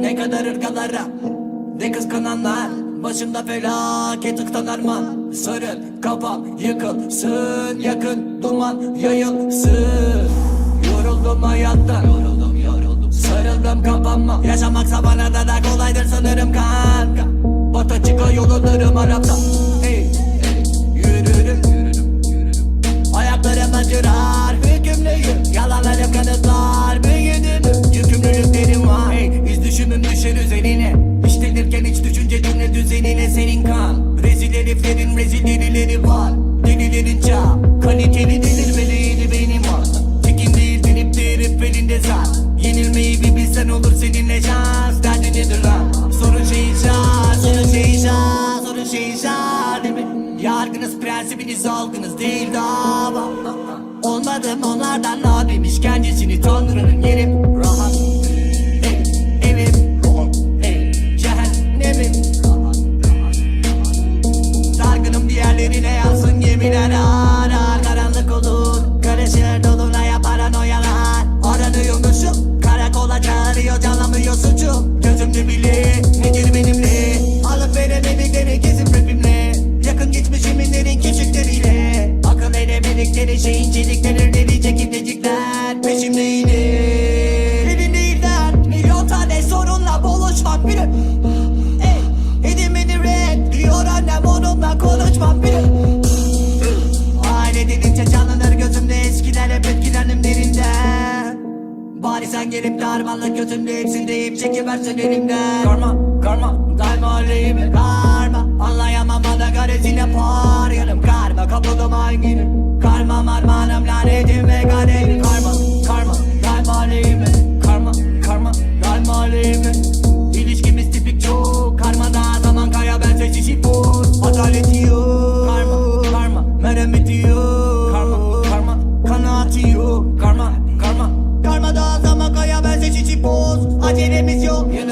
Ne kadar ırgalara Ne kıskananlar Başımda felaket ıktan arman Sarıl kafam yıkılsın Yakın duman yayılsın. Yoruldum hayattan Yoruldum yoruldum Sarıldım kapanma. Yaşamaksa bana da da kolaydır sanırım kanka Bata çıka yollarım Arap'ta. Ey, ey, yürürüm. Ayaklarım acırar hükümlüyüm. Yalanlarım kanıtlar Düşümüm düşer üzerine İşlenirken hiç düşünce cümle düzenine senin kan. Rezil heriflerin rezil delileri var. Delilerin çağ Kaliteli delirmeliydi benim var. Tekin değil binip de herif elinde zar. Yenilmeyi bir bilsen olur seninle şans Derdi nedir lan? Sorun şey şans Sorun şey şans Sorun şey şans değil mi? Yargınız prensibiniz algınız değil dava Olmadım onlardan abim sen gelip de harmanlık gözümde hepsinde ip çekiversen elimden. Karma, karma, daima aleyhime karma Anlayamam bana garezine par Yanım karma, kapıldım hanginim Karma, marmanım, lanetim ve kaderim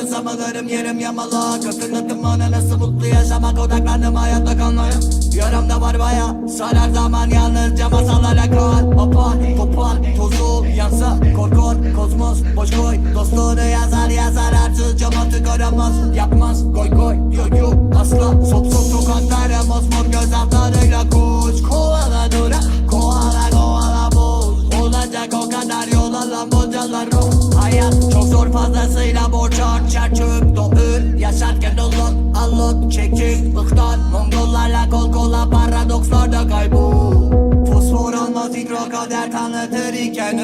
yok Yanılsamalarım yarım yamalak Hatırlattım bana nasıl mutlu yaşamak Odaklandım hayatta kalmaya. Yaramda var baya Sarar zaman yalnızca masallara kal. Apar, topar, tozu yansa Korkor, kozmos, boş koy. Dostluğunu yazar yazar Arsız camatı aramaz Yapmaz, goy goy, yo yo Asla, sop sop sokaklara Mosmor göz altlarıyla zor fazlasıyla borç harçar çöp Doğur yaşarken olot allot çekik Bıktan mongollarla kol kola paradokslarda kaybol. Fosfor olmaz hidro kader tanıtır iken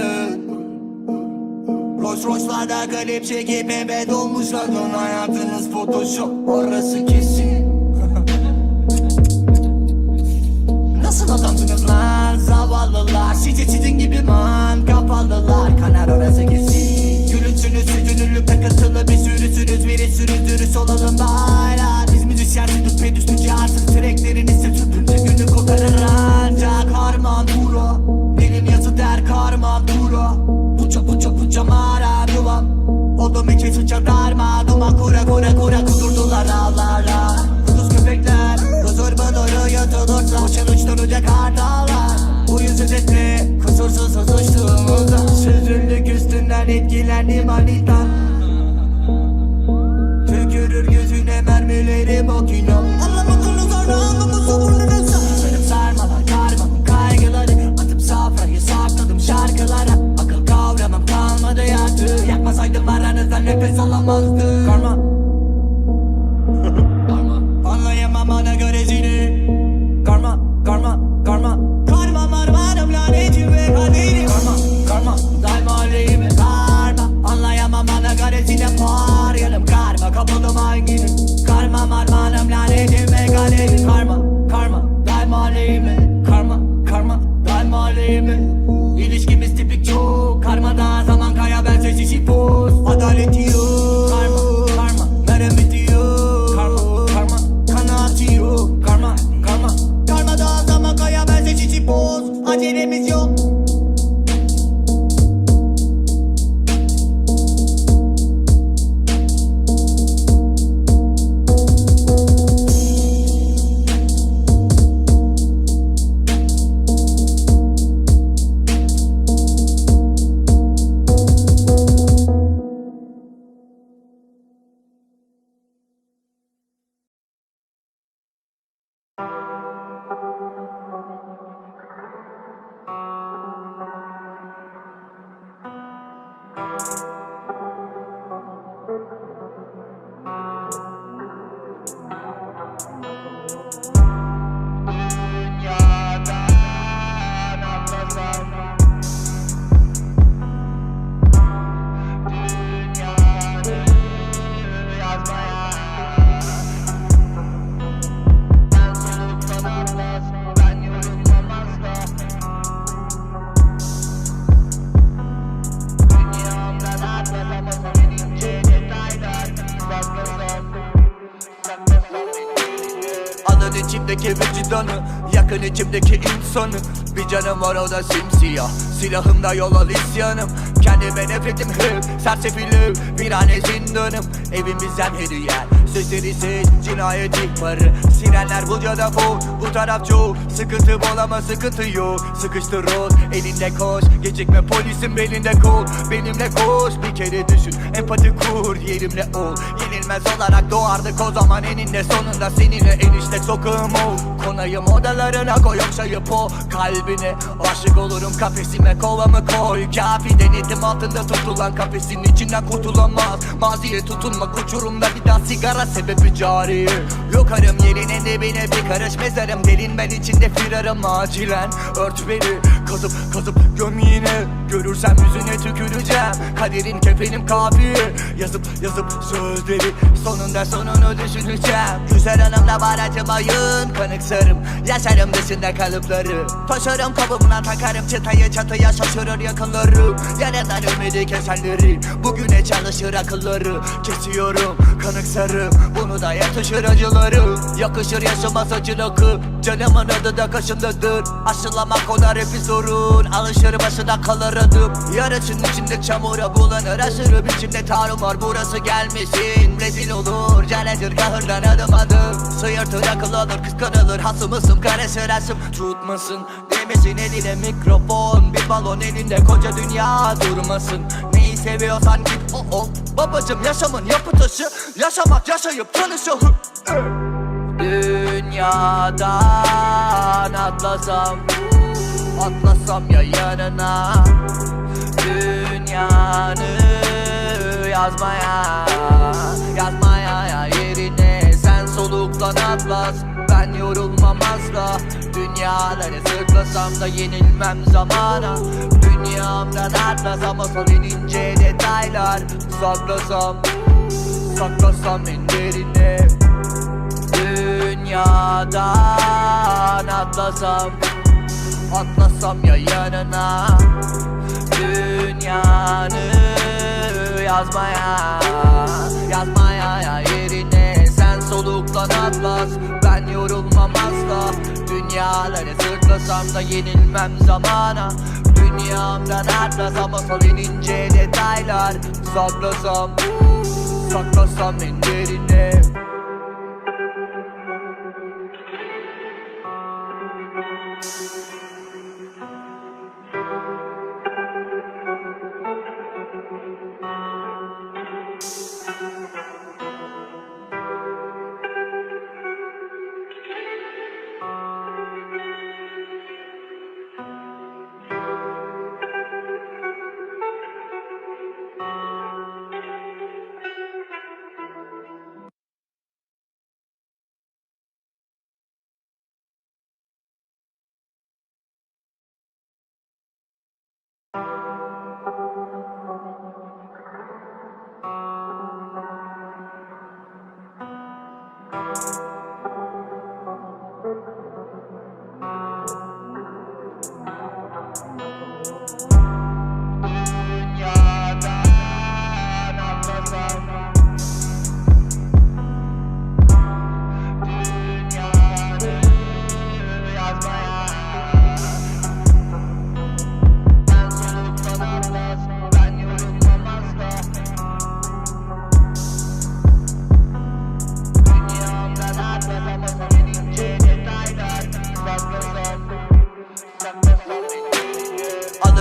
Rolls Royce'larda klip çekip ebe dolmuşlar. Dön hayatınız photoshop orası kesin. Nasıl adamsınız lan? Zavallılar Sizi sizin gibi man. Kapalılar Kanar orası kesin Gülünsünüz süzünürlük takıntılı bir sürüsünüz Virüsünüz dürüst olalım baylar Biz müzisyensiz düpedüz tüccarsız. Treklerinizi süpürünce günü kurtarır ancak Harman Duro Benim yazı der karman Duro Puça puça puça mara duvam Odum içi sıçar darma. Duman kura kura kura kudurdular ağlarla Kuduz köpekler Huzur buluru yutulursa Uçun uçturacak hardallar Bu yüz özetle Kusursuz uçtuğumuzda Sözlülük üstünden etkilendim manitan Tükürür yüzüne mermileri makina Anlamadığını sonra anlamı savunursa Sarıp sarmalar karmamın kaygıları. Atıp safrayı sakladım şarkılara. Akıl kavramam kalmadı yaktı Yakmasaydım aranızdan nefes alamazdı par Yanım karma kapıldım hanginim Karma marmanım lanetim ve kaderim Karma Karma Daima aleyhime Karma Karma Daima aleyhime İlişkimiz tipik çok. Karmada zaman kaya ben seçişi boz Adaleti yok. Karma Karma Merhameti yok. Karma Karma Kanaati yok. Karma Karma Karmada zaman kaya ben seçişi boz Acelemiz insanı. Bir canım var o da simsiyah. Silahımda yol al isyanım. Kendime nefretim hep Sersefilim Virane zindanım Evim bizden hediye Sesleri ses cinayet ihbarı. Sirenler bu da full Bu taraf çok Sıkıntı bol ama sıkıntı yok. Sıkıştır rol elinde koş. Gecikme polisin belinde kol Benimle koş bir kere düşün. Empati kur yerimle ol. Yenilmez olarak doğardık o zaman eninde sonunda. Seninle enişte sokağım ol. Konayım odalarına koy okşayıp o kalbine. Aşık olurum kafesime kovamı koy. Kafi denetim altında tutulan kafesin içinden kurtulamaz. Maziye tutunmak uçurumda bir daha sigara sebebi cari. Yokarım yerine dibine bir karış mezarım. Derin ben içinde firarım acilen. Ört beni kazıp kazıp göm yine Görürsem yüzüne tüküreceğim. Kaderin kefenim kafi. Yazıp yazıp sözleri Sonunda sonunu düşüneceğim. Güzel hanımla var acımayın. Kanıksarım yaşarım dışında kalıpları. Taşarım kabımla takarım çıtayı çatıya şaşırır yakınlarım Yaradan ümidi kesenleri Bugüne çalışır akılları. Kesiyorum kanıksarım Bunu da yatışır acıları. Yakışır yaşamaz acılıkı Canımın adı da kaşındadır Aşılamak ona rapi sorun Alışır başına kalır adım Yarasın içinde çamura bulanır. Aşırı biçimde tarumar burası gelmesin. Rezil olur. Caledir kahırdan adım adım. Sıyırtır akıl alır kıskanılır. Hasımısım karışır asım. Tutmasın. Demesin eline mikrofon. Bir balon elinde koca dünya durmasın. Neyi seviyorsan git. O ol Babacım yaşamın yapı taşı. Yaşamak yaşayıp tanışalım. Dünyadan atlasam Atlasam ya yanına Dünyanı yazmaya Yazmaya ya yerine. Sen soluklan atlas Ben yorulmam asla. Dünyaları sırtlasam da yenilmem zamana. Dünyamdan atlas ama son ince detaylar. Saklasam Saklasam en derine. Dünyadan atlasam Atlasam ya yanına. Dünyanı yazmaya Yazmaya ya yerine. Sen soluklan atlas Ben yorulmam asla. Dünyaları sırtlasam da yenilmem zamana. Dünyamdan atlas ama son ince detaylar. Saklasam Saklasam en derine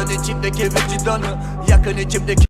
Alın içimdeki vicdanı Yakın içimdeki